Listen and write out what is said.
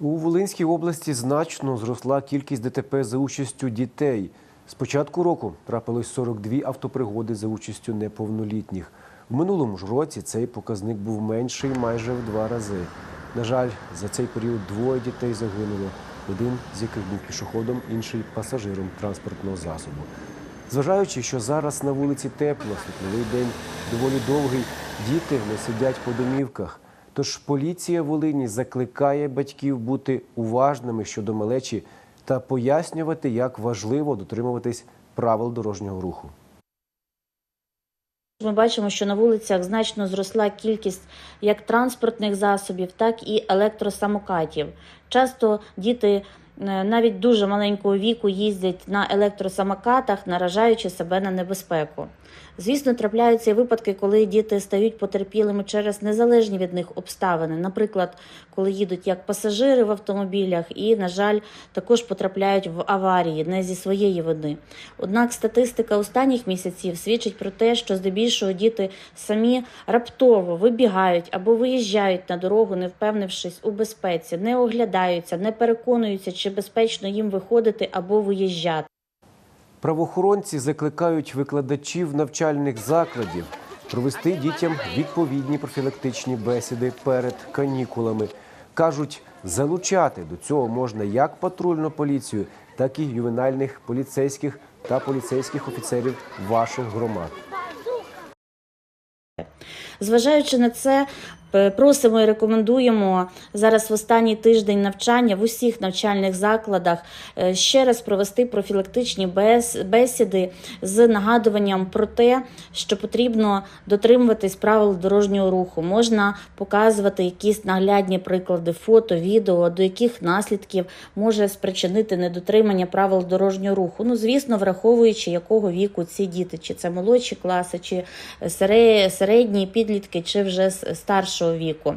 У Волинській області значно зросла кількість ДТП за участю дітей. З початку року трапилось 42 автопригоди за участю неповнолітніх. В минулому ж році цей показник був менший майже в два рази. На жаль, за цей період двоє дітей загинуло, один з яких був пішоходом, інший пасажиром транспортного засобу. Зважаючи, що зараз на вулиці тепло, світловий день доволі довгий, діти не сидять по домівках. Тож поліція Волині закликає батьків бути уважними щодо малечі та пояснювати, як важливо дотримуватись правил дорожнього руху. Ми бачимо, що на вулицях значно зросла кількість як транспортних засобів, так і електросамокатів. Часто діти навіть дуже маленького віку їздять на електросамокатах, наражаючи себе на небезпеку. Звісно, трапляються і випадки, коли діти стають потерпілими через незалежні від них обставини, наприклад, коли їдуть як пасажири в автомобілях, і, на жаль, також потрапляють в аварії не зі своєї вини. Однак статистика останніх місяців свідчить про те, що здебільшого діти самі раптово вибігають або виїжджають на дорогу, не впевнившись у безпеці, не оглядаються, не переконуються, чи безпечно їм виходити або виїжджати. Правоохоронці закликають викладачів навчальних закладів провести дітям відповідні профілактичні бесіди перед канікулами. Кажуть, залучати до цього можна як патрульну поліцію, так і ювенальних поліцейських та поліцейських офіцерів ваших громад. Зважаючи на це, просимо і рекомендуємо зараз в останній тиждень навчання в усіх навчальних закладах е, ще раз провести профілактичні бес- бесіди з нагадуванням про те, що потрібно дотримуватись правил дорожнього руху. Можна показувати якісь наглядні приклади, фото, відео, до яких наслідків може спричинити недотримання правил дорожнього руху. Ну, звісно, враховуючи якого віку ці діти, чи це молодші класи, чи сере- середні підлітки, чи вже з старшого віку.